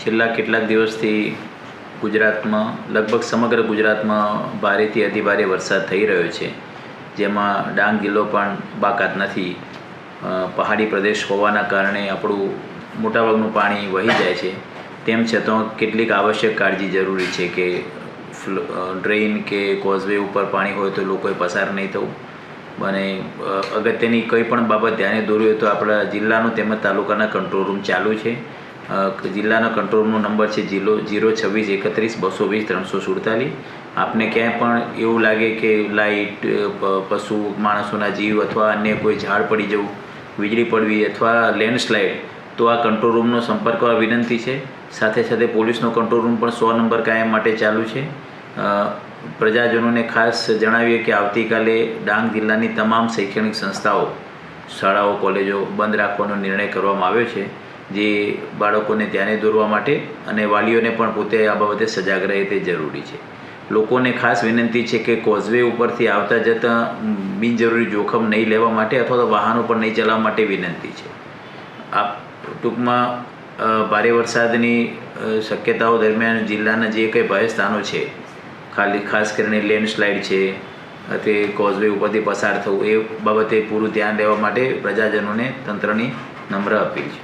છેલ્લા કેટલાક દિવસથી ગુજરાતમાં, લગભગ સમગ્ર ગુજરાતમાં ભારેથી અતિભારે વરસાદ થઈ રહ્યો છે. જેમાં ડાંગ જિલ્લો પણ બાકાત નથી. પહાડી પ્રદેશ હોવાના કારણે આપણું મોટાભાગનું પાણી વહી જાય છે. તેમ છતાં કેટલીક આવશ્યક કાળજી જરૂરી છે કે ડ્રેઇન કે કોઝવે ઉપર પાણી હોય તો લોકોએ પસાર નહીં થવું. અને અગત્યની કંઈ પણ બાબત ધ્યાને દોરવી હોય તો આપણા જિલ્લાનો તેમજ તાલુકાના કંટ્રોલ રૂમ ચાલુ છે. જિલ્લાના કંટ્રોલ રૂમનો નંબર છે જીરો જીરો, છવ્વીસ, એકત્રીસ, બસો વીસ, ત્રણસો સુડતાલીસ. આપને ક્યાંય પણ એવું લાગે કે લાઇટ પશુ, માણસોના જીવ અથવા અન્ય કોઈ ઝાડ પડી જવું, વીજળી પડવી અથવા લેન્ડસ્લાઇડ, તો આ કંટ્રોલ રૂમનો સંપર્ક કરવા વિનંતી છે. સાથે સાથે પોલીસનો કંટ્રોલ રૂમ પણ સો નંબર કાયમ માટે ચાલુ છે. પ્રજાજનોને ખાસ જણાવીએ કે આવતીકાલે ડાંગ જિલ્લાની તમામ શૈક્ષણિક સંસ્થાઓ, શાળાઓ, કોલેજો બંધ રાખવાનો નિર્ણય કરવામાં આવ્યો છે. જે બાળકોને ધ્યાને દોરવા માટે અને વાલીઓને પણ પોતે આ બાબતે સજાગ રહે તે જરૂરી છે. લોકોને ખાસ વિનંતી છે કે કોઝવે ઉપરથી આવતા જતાં બિનજરૂરી જોખમ નહીં લેવા માટે અથવા તો વાહનો પણ નહીં ચલાવવા માટે વિનંતી છે. આ ટૂંકમાં ભારે વરસાદની શક્યતાઓ દરમિયાન જિલ્લાના જે કંઈ ભય સ્થાનો છે, ખાલી ખાસ કરીને લેન્ડસ્લાઇડ છે, તે કોઝવે ઉપરથી પસાર થવું, એ બાબતે પૂરું ધ્યાન લેવા માટે પ્રજાજનોને તંત્રની નમ્ર અપીલ છે.